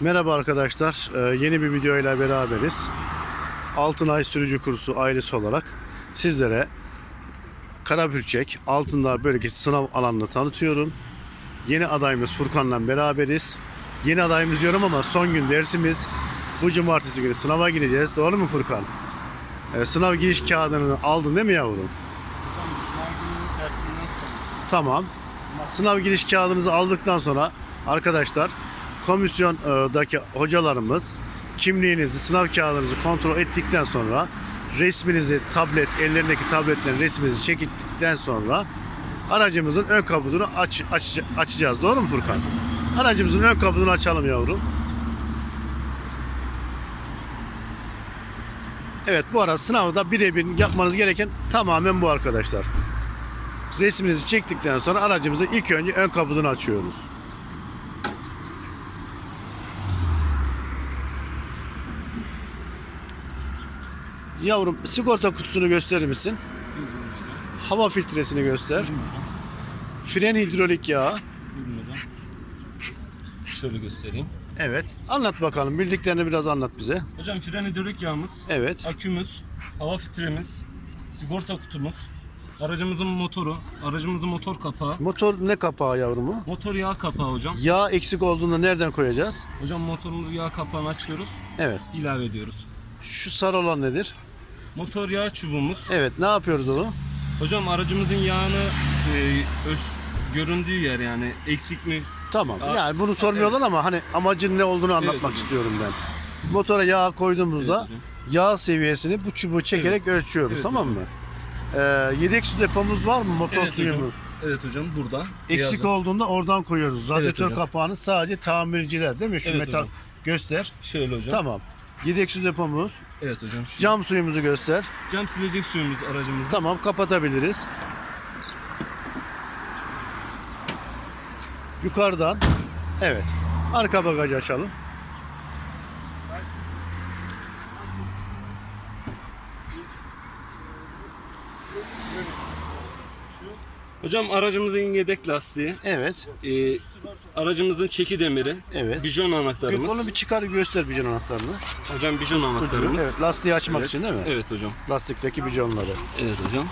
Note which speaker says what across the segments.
Speaker 1: Merhaba arkadaşlar. Ee, yeni bir video ile beraberiz. Altınay Sürücü Kursu ailesi olarak sizlere Karabürçek Altındağ bölgesi sınav alanını tanıtıyorum. Yeni adayımız Furkan'la beraberiz. Yeni adayımız diyorum ama son gün dersimiz. Bu cumartesi günü sınava gireceğiz. Doğru mu Furkan? Ee, sınav giriş kağıdını aldın değil mi yavrum? Tamam. Sınav giriş kağıdınızı aldıktan sonra arkadaşlar komisyondaki hocalarımız kimliğinizi, sınav kağıdınızı kontrol ettikten sonra resminizi, tablet, ellerindeki tabletlerin resminizi çektikten sonra aracımızın ön kaputunu aç, aç, açacağız. Doğru mu Furkan? Aracımızın ön kaputunu açalım yavrum. Evet bu ara sınavda birebir yapmanız gereken tamamen bu arkadaşlar. Resminizi çektikten sonra aracımızın ilk önce ön kaputunu açıyoruz. Yavrum sigorta kutusunu gösterir misin? Hava filtresini göster. Fren hidrolik yağı.
Speaker 2: Şöyle göstereyim.
Speaker 1: Evet. Anlat bakalım. Bildiklerini biraz anlat bize.
Speaker 2: Hocam fren hidrolik yağımız,
Speaker 1: Evet.
Speaker 2: akümüz, hava filtremiz, sigorta kutumuz, aracımızın motoru, aracımızın motor kapağı,
Speaker 1: Motor ne kapağı yavrumu?
Speaker 2: motor yağ kapağı hocam.
Speaker 1: Yağ eksik olduğunda nereden koyacağız?
Speaker 2: Hocam motorumuzun yağ kapağını açıyoruz,
Speaker 1: Evet.
Speaker 2: ilave ediyoruz.
Speaker 1: Şu sarı olan nedir?
Speaker 2: Motor yağ çubuğumuz.
Speaker 1: Evet. Ne yapıyoruz onu?
Speaker 2: Hocam aracımızın yağını e, ölç, göründüğü yer yani eksik mi?
Speaker 1: Tamam.
Speaker 2: Aa,
Speaker 1: Yani bunu sormuyorlar ama hani amacın ne olduğunu anlatmak
Speaker 2: hocam.
Speaker 1: istiyorum ben. Motora yağ koyduğumuzda
Speaker 2: Evet hocam.
Speaker 1: yağ seviyesini bu çubuğu çekerek ölçüyoruz.
Speaker 2: Evet
Speaker 1: tamam mı? Ee, yedek su depomuz var mı? Motor
Speaker 2: Evet hocam.
Speaker 1: suyumuz.
Speaker 2: Evet hocam burada.
Speaker 1: Eksik
Speaker 2: Beyazda.
Speaker 1: olduğunda oradan koyuyoruz. Radyatör
Speaker 2: hocam.
Speaker 1: kapağını sadece tamirciler değil mi? Şu
Speaker 2: Evet
Speaker 1: metal
Speaker 2: hocam.
Speaker 1: göster.
Speaker 2: Şöyle hocam.
Speaker 1: Tamam. Yedek su depomuz.
Speaker 2: Evet hocam. Şu
Speaker 1: Cam suyumuzu göster.
Speaker 2: cam silecek suyumuz aracımızda.
Speaker 1: Tamam kapatabiliriz. Yukarıdan. Evet. Arka bagajı açalım.
Speaker 2: Hocam aracımızın yedek lastiği,
Speaker 1: Evet.
Speaker 2: e, aracımızın çeki demiri,
Speaker 1: Evet.
Speaker 2: bijon anahtarımız.
Speaker 1: Onu bir çıkar göster bijon anahtarını.
Speaker 2: Hocam bijon anahtarımız.
Speaker 1: Evet, lastiği açmak için değil mi?
Speaker 2: Evet hocam.
Speaker 1: Lastikteki bijonları.
Speaker 2: Evet hocam.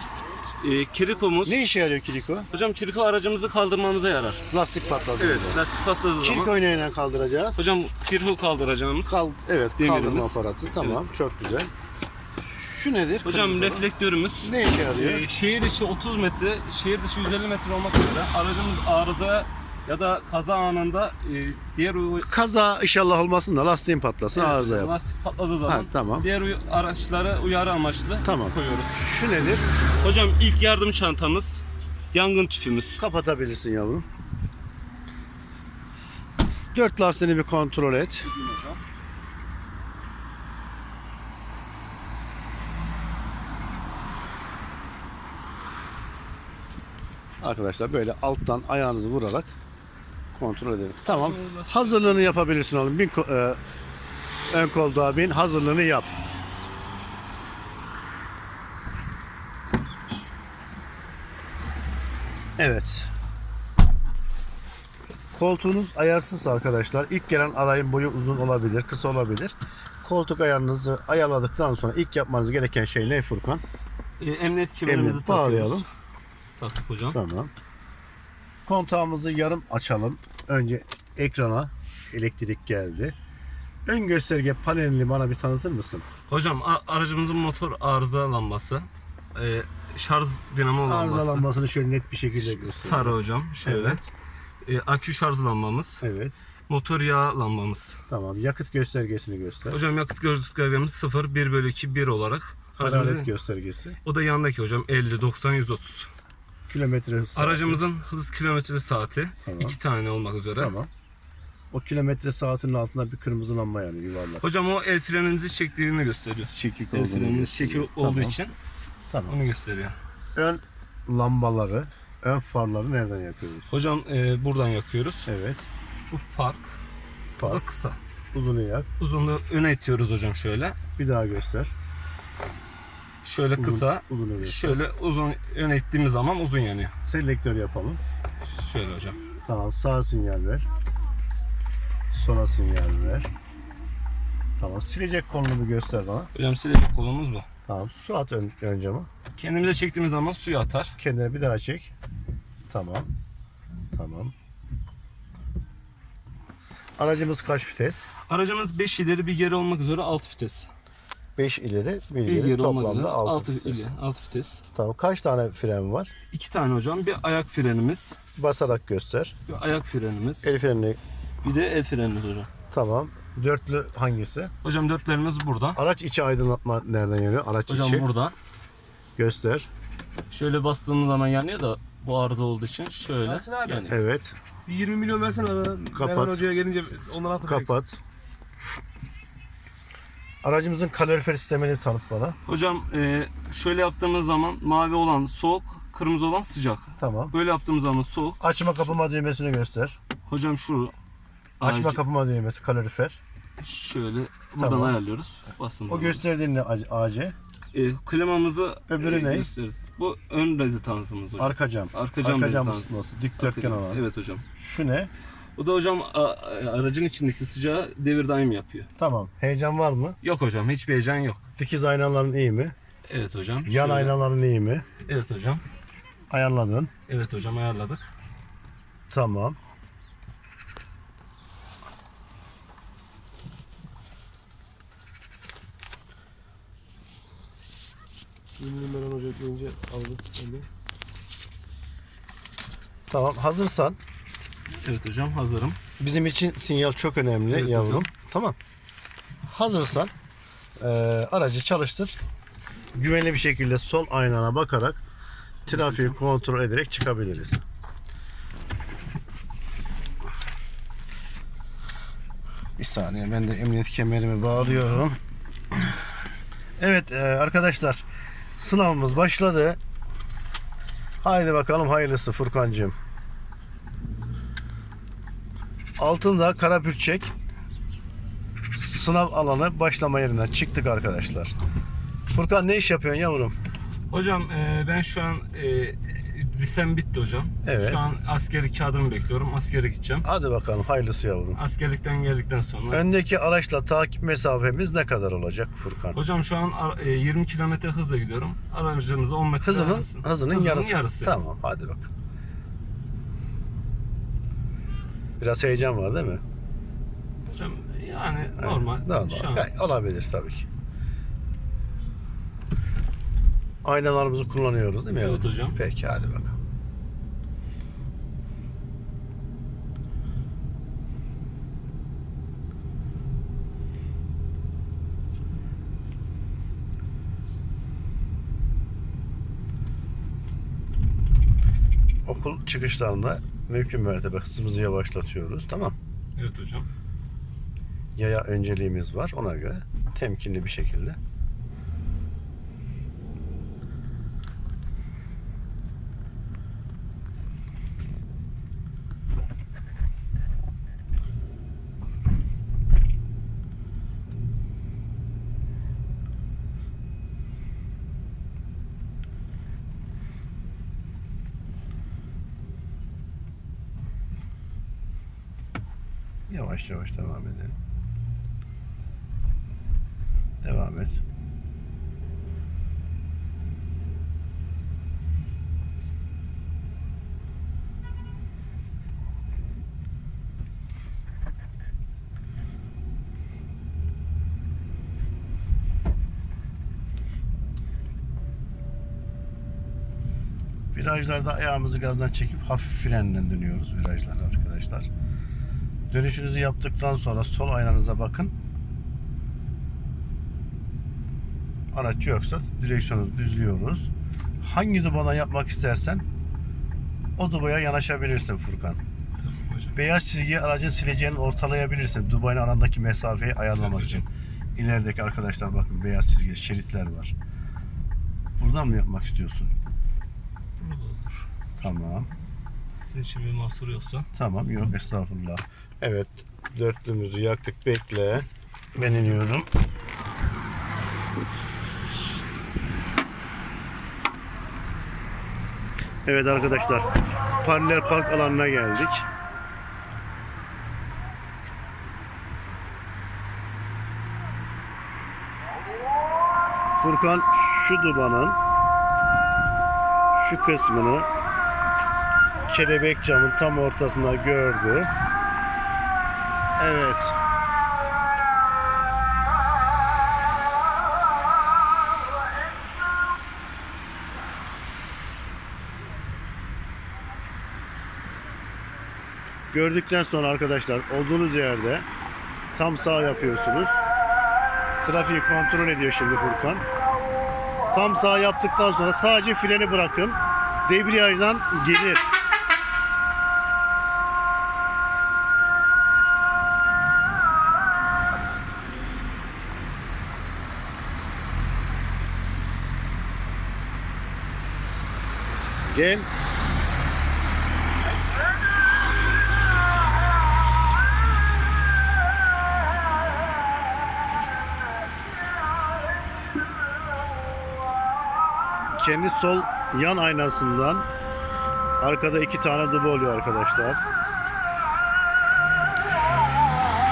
Speaker 2: E, kirikomuz.
Speaker 1: Ne işe yarıyor kiliko?
Speaker 2: Hocam kiriko aracımızı kaldırmamıza yarar.
Speaker 1: Lastik patladı.
Speaker 2: Evet. Lastik patladığı zaman.
Speaker 1: Kiriko neyle kaldıracağız?
Speaker 2: Hocam kiriko kaldıracağımız.
Speaker 1: Kal evet
Speaker 2: Demirimiz.
Speaker 1: kaldırma aparatı. Tamam çok güzel. Şu nedir?
Speaker 2: hocam
Speaker 1: Kırmızı olan?
Speaker 2: reflektörümüz.
Speaker 1: Ne işe yarıyor?
Speaker 2: E, şehir içi 30 metre, şehir dışı 150 metre olmak üzere aracımız arıza ya da kaza anında e, diğer u-
Speaker 1: Kaza inşallah olmasın da lastiğin patlasın arıza yap.
Speaker 2: Lastik patladığı zaman
Speaker 1: Ha, tamam.
Speaker 2: diğer uy- araçlara uyarı amaçlı
Speaker 1: Tamam.
Speaker 2: koyuyoruz.
Speaker 1: Şu nedir?
Speaker 2: Hocam ilk yardım çantamız, yangın tüpümüz.
Speaker 1: Kapatabilirsin yavrum. Dört lastiğini bir kontrol et. Arkadaşlar böyle alttan ayağınızı vurarak kontrol edelim. Tamam. Hazırlığını yapabilirsin oğlum. Bin, e, ön koltuğa bin. Hazırlığını yap. Evet. Koltuğunuz ayarsız arkadaşlar. İlk gelen adayın boyu uzun olabilir, kısa olabilir. Koltuk ayarınızı ayarladıktan sonra ilk yapmanız gereken şey ne Furkan?
Speaker 2: E, emniyet kemerimizi
Speaker 1: Emniyet bağlayalım.
Speaker 2: takıyoruz. Taktık hocam.
Speaker 1: Tamam. Kontağımızı yarım açalım. Önce ekrana elektrik geldi. Ön gösterge panelini bana bir tanıtır mısın?
Speaker 2: Hocam aracımızın motor arıza lambası, e, şarj dinamo lambası.
Speaker 1: Arızalanmasını şöyle net bir şekilde göster.
Speaker 2: Sarı hocam şöyle.
Speaker 1: Evet.
Speaker 2: E, akü şarj lambamız,
Speaker 1: Evet.
Speaker 2: motor yağ lambamız.
Speaker 1: Tamam. Yakıt göstergesini göster.
Speaker 2: Hocam yakıt göstergemiz 0, 1 bölü 2, 1 olarak.
Speaker 1: Hararet göstergesi.
Speaker 2: o da yandaki hocam 50, 90, 130.
Speaker 1: Kilometre hız saati.
Speaker 2: Aracımızın hız kilometre saati
Speaker 1: Tamam.
Speaker 2: iki tane olmak üzere.
Speaker 1: Tamam. O kilometre saatinin altında bir kırmızı lamba yani yuvarlak.
Speaker 2: Hocam o el frenimizi çektiğini gösteriyor.
Speaker 1: Çekik
Speaker 2: El
Speaker 1: olduğunu
Speaker 2: frenimiz
Speaker 1: gösteriyor.
Speaker 2: çeki olduğu
Speaker 1: Tamam,
Speaker 2: için
Speaker 1: Tamam.
Speaker 2: onu gösteriyor.
Speaker 1: Ön lambaları, ön farları nereden yapıyoruz?
Speaker 2: Hocam e, buradan yakıyoruz.
Speaker 1: Evet.
Speaker 2: Bu park. Bu da
Speaker 1: Fark.
Speaker 2: kısa.
Speaker 1: Uzunu yak.
Speaker 2: Uzunluğu öne itiyoruz hocam şöyle.
Speaker 1: Bir daha göster.
Speaker 2: Şöyle
Speaker 1: Uzun,
Speaker 2: kısa.
Speaker 1: Göster.
Speaker 2: Şöyle uzun öne ittiğimiz zaman uzun yanıyor.
Speaker 1: Selektör yapalım.
Speaker 2: Şöyle hocam.
Speaker 1: Tamam sağ sinyal ver. Sona sinyal ver. Tamam. Silecek kolunu bir göster bana.
Speaker 2: Hocam silecek kolumuz bu.
Speaker 1: Tamam. Su at ön, önce ama.
Speaker 2: Kendimize çektiğimiz zaman suyu atar.
Speaker 1: Kendine bir daha çek. Tamam. Tamam. Aracımız kaç vites?
Speaker 2: Aracımız 5 ileri bir geri olmak üzere 6 vites.
Speaker 1: 5 ileri, 1
Speaker 2: Bir
Speaker 1: ileri
Speaker 2: üzere
Speaker 1: toplamda 6
Speaker 2: 6
Speaker 1: vites.
Speaker 2: ileri, 6 vites.
Speaker 1: Tamam. Kaç tane fren var?
Speaker 2: 2 tane hocam. Bir ayak frenimiz,
Speaker 1: Basarak göster.
Speaker 2: bir ayak frenimiz,
Speaker 1: El freni
Speaker 2: bir de el frenimiz hocam.
Speaker 1: tamam. Dörtlü hangisi?
Speaker 2: Hocam dörtlerimiz burada.
Speaker 1: Araç içi aydınlatma nereden yanıyor? Araç
Speaker 2: Hocam
Speaker 1: içi
Speaker 2: burada.
Speaker 1: göster.
Speaker 2: Şöyle bastığımız zaman yanıyor da bu arıza olduğu için şöyle yanıyor.
Speaker 1: Evet.
Speaker 3: Bir 20 milyon versene bana.
Speaker 1: Kapat.
Speaker 3: Merhan Hoca'ya gelince ondan altı
Speaker 1: Kapat. Aracımızın kalorifer sistemini tanıt bana.
Speaker 2: Hocam e, şöyle yaptığımız zaman mavi olan soğuk, kırmızı olan sıcak.
Speaker 1: Tamam.
Speaker 2: Böyle yaptığımız zaman soğuk.
Speaker 1: Açma kapama düğmesini göster.
Speaker 2: Hocam şu
Speaker 1: Açma
Speaker 2: AC
Speaker 1: kapama düğmesi kalorifer.
Speaker 2: şöyle buradan
Speaker 1: Tamam.
Speaker 2: ayarlıyoruz. Bastığımız
Speaker 1: O gösterdiğin ne AC? AC?
Speaker 2: E, klimamızı
Speaker 1: Öbürü
Speaker 2: e,
Speaker 1: ne?
Speaker 2: gösterir. Bu ön rezistansımız hocam.
Speaker 1: Arka cam.
Speaker 2: Arka cam
Speaker 1: Arka cam ısıtması. Dikdörtgen olan.
Speaker 2: Evet hocam.
Speaker 1: Şu ne?
Speaker 2: Bu da hocam aracın içindeki sıcağı devir daim yapıyor.
Speaker 1: Tamam. Heyecan var mı?
Speaker 2: Yok hocam hiçbir heyecan yok.
Speaker 1: Dikiz aynaların iyi mi?
Speaker 2: Evet hocam.
Speaker 1: Yan
Speaker 2: Şöyle.
Speaker 1: aynaların iyi mi?
Speaker 2: Evet hocam.
Speaker 1: Ayarladın.
Speaker 2: Evet hocam ayarladık.
Speaker 1: Tamam.
Speaker 3: Merhan Hoca gelince alırız.
Speaker 1: Tamam. Hazırsan
Speaker 2: Evet hocam hazırım.
Speaker 1: bizim için sinyal çok önemli
Speaker 2: Evet
Speaker 1: yavrum.
Speaker 2: hocam.
Speaker 1: Tamam. Hazırsan eee, aracı çalıştır. Güvenli bir şekilde sol aynana bakarak trafiği kontrol ederek çıkabiliriz. Bir saniye ben de emniyet kemerimi bağlıyorum. Evet eee, arkadaşlar sınavımız başladı. Haydi bakalım hayırlısı Furkancığım. Altında Karapürçek sınav alanı başlama yerinden çıktık arkadaşlar. Furkan ne iş yapıyorsun yavrum?
Speaker 2: Hocam e, ben şu an e, lisem bitti hocam.
Speaker 1: Evet.
Speaker 2: Şu an askerlik kağıdımı bekliyorum. Askere gideceğim.
Speaker 1: Hadi bakalım hayırlısı yavrum.
Speaker 2: Askerlikten geldikten sonra.
Speaker 1: Öndeki araçla takip mesafemiz ne kadar olacak Furkan?
Speaker 2: Hocam şu an e, 20 kilometre hızla gidiyorum. Aracımızda 10 metre
Speaker 1: Hızının
Speaker 2: arası.
Speaker 1: hızının, yarısı. Tamam hadi bak. Biraz heyecan var değil mi?
Speaker 2: Hocam yani normal.
Speaker 1: Normal.
Speaker 2: Şu an
Speaker 1: Gay- Olabilir tabii ki. Aynalarımızı kullanıyoruz değil mi?
Speaker 2: Evet hocam.
Speaker 1: Peki hadi bakalım. Okul çıkışlarında mümkün mertebe hızımızı yavaşlatıyoruz. Tamam.
Speaker 2: Evet hocam.
Speaker 1: Yaya önceliğimiz var ona göre temkinli bir şekilde. Yavaş yavaş devam edelim. Devam et. Virajlarda ayağımızı gazdan çekip hafif frenle dönüyoruz virajlarda arkadaşlar. Dönüşünüzü yaptıktan sonra sol aynanıza bakın. Araç yoksa direksiyonu düzlüyoruz. Hangi dubana yapmak istersen o dubaya yanaşabilirsin Furkan.
Speaker 2: Tamam.
Speaker 1: Beyaz çizgiyi aracın sileceğini ortalayabilirsin. Dubayın arandaki mesafeyi ayarlamak
Speaker 2: Evet
Speaker 1: için. İlerideki arkadaşlar bakın beyaz çizgi, şeritler var. Buradan mı yapmak istiyorsun?
Speaker 2: Burada olur.
Speaker 1: Tamam.
Speaker 2: Sizin için bir mahsur yoksa.
Speaker 1: Tamam yok estağfurullah. Evet. Dörtlümüzü yaktık. Bekle. Ben iniyorum. Evet arkadaşlar. Paralel park alanına geldik. Furkan şu dubanın şu kısmını kelebek camın tam ortasına gördü. Evet. Gördükten sonra arkadaşlar olduğunuz yerde tam sağ yapıyorsunuz. Trafiği kontrol ediyor şimdi Furkan. Tam sağ yaptıktan sonra sadece freni bırakın. Debriyajdan gelir. Gel. kendi sol yan aynasından arkada iki tane duba oluyor arkadaşlar.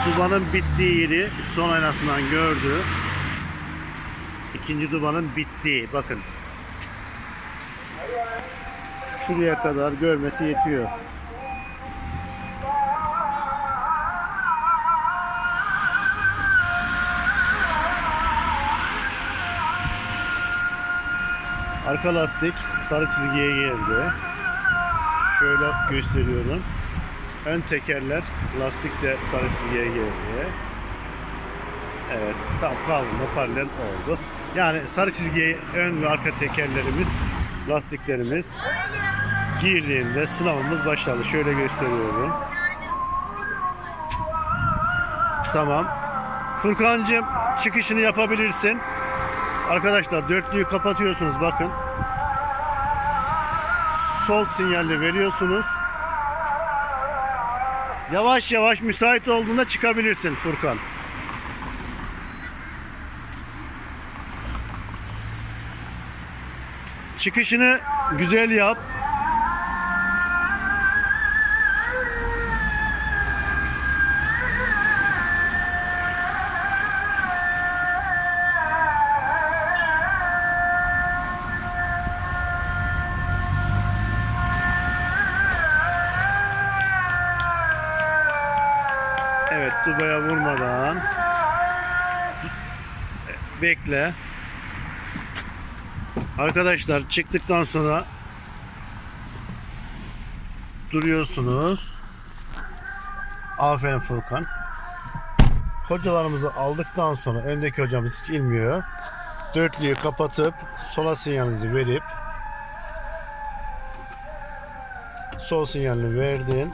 Speaker 1: Dubanın bittiği yeri son aynasından gördü. İkinci dubanın bittiği bakın. Şuraya kadar görmesi yetiyor. Arka lastik sarı çizgiye geldi. Şöyle gösteriyorum. Ön tekerler lastik de sarı çizgiye geldi. Evet, tam kavurma paralel oldu. Yani sarı çizgiye ön ve arka tekerlerimiz, lastiklerimiz girdiğinde sınavımız başladı. Şöyle gösteriyorum. Tamam. Furkancığım çıkışını yapabilirsin. Arkadaşlar dörtlüyü kapatıyorsunuz bakın. Sol sinyalini veriyorsunuz. Yavaş yavaş müsait olduğunda çıkabilirsin Furkan. Çıkışını güzel yap. Bekle. Arkadaşlar çıktıktan sonra duruyorsunuz. Aferin Furkan. Hocalarımızı aldıktan sonra öndeki hocamız hiç ilmiyor. Dörtlüyü kapatıp sola sinyalinizi verip sol sinyalini verdin.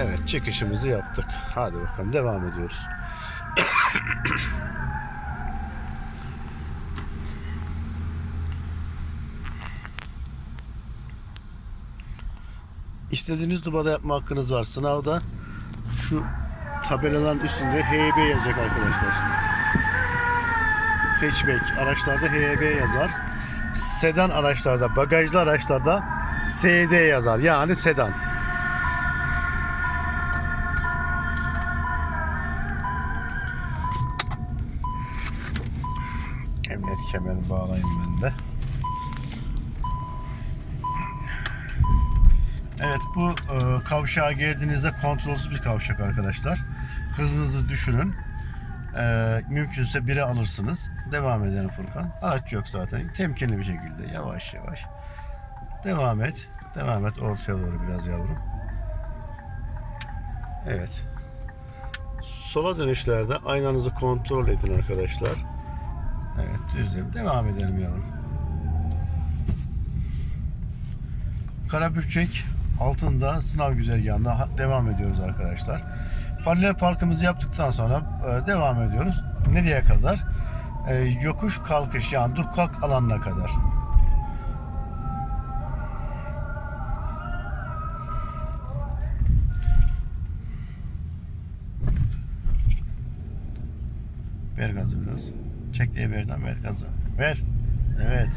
Speaker 1: Evet çıkışımızı yaptık. Hadi bakalım devam ediyoruz. İstediğiniz dubada yapma hakkınız var. Sınavda şu tabelaların üstünde HB yazacak arkadaşlar. Hatchback araçlarda HB yazar. Sedan araçlarda, bagajlı araçlarda SD yazar. Yani sedan. Emniyet kemerini bağlayayım ben de. Bu e, kavşağa geldiğinizde kontrolsüz bir kavşak arkadaşlar. Hızınızı düşürün. E, mümkünse 1'e alırsınız. Devam edelim Furkan. Araç yok zaten. Temkinli bir şekilde yavaş yavaş. Devam et. Devam et ortaya doğru biraz yavrum. Evet. Sola dönüşlerde aynanızı kontrol edin arkadaşlar. Evet düzlem. Devam edelim yavrum. Karabükçek altında sınav güzergahında devam ediyoruz arkadaşlar. Paralel parkımızı yaptıktan sonra e, devam ediyoruz. Nereye kadar? E, yokuş kalkış yani dur kalk alanına kadar. Ver gazı biraz. Çek diye verden ver gazı. Ver. Evet.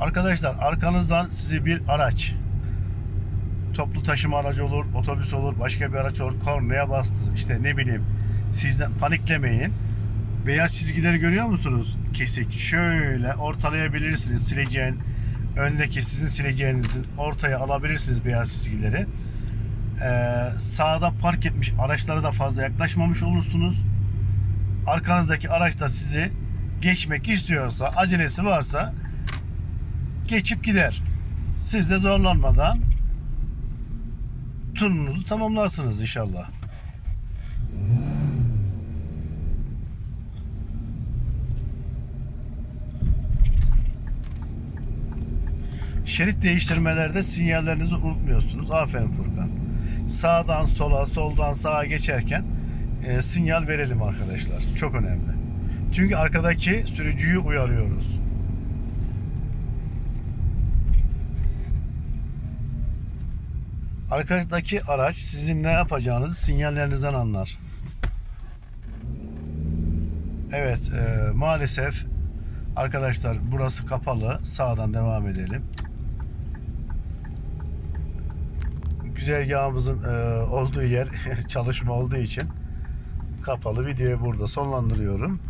Speaker 1: Arkadaşlar arkanızdan sizi bir araç toplu taşıma aracı olur, otobüs olur, başka bir araç olur. Kornaya bastı. İşte ne bileyim. Sizden paniklemeyin. Beyaz çizgileri görüyor musunuz? Kesik. Şöyle ortalayabilirsiniz. Sileceğin öndeki sizin sileceğinizin ortaya alabilirsiniz beyaz çizgileri. Ee, sağda park etmiş araçlara da fazla yaklaşmamış olursunuz. Arkanızdaki araç da sizi geçmek istiyorsa, acelesi varsa geçip gider. Siz de zorlanmadan turunuzu tamamlarsınız inşallah. Şerit değiştirmelerde sinyallerinizi unutmuyorsunuz. Aferin Furkan. Sağdan sola, soldan sağa geçerken e, sinyal verelim arkadaşlar. Çok önemli. Çünkü arkadaki sürücüyü uyarıyoruz. Arkadaki araç sizin ne yapacağınızı sinyallerinizden anlar. Evet, e, maalesef arkadaşlar burası kapalı. Sağdan devam edelim. Güzergahımızın e, olduğu yer çalışma olduğu için kapalı. Videoyu burada sonlandırıyorum.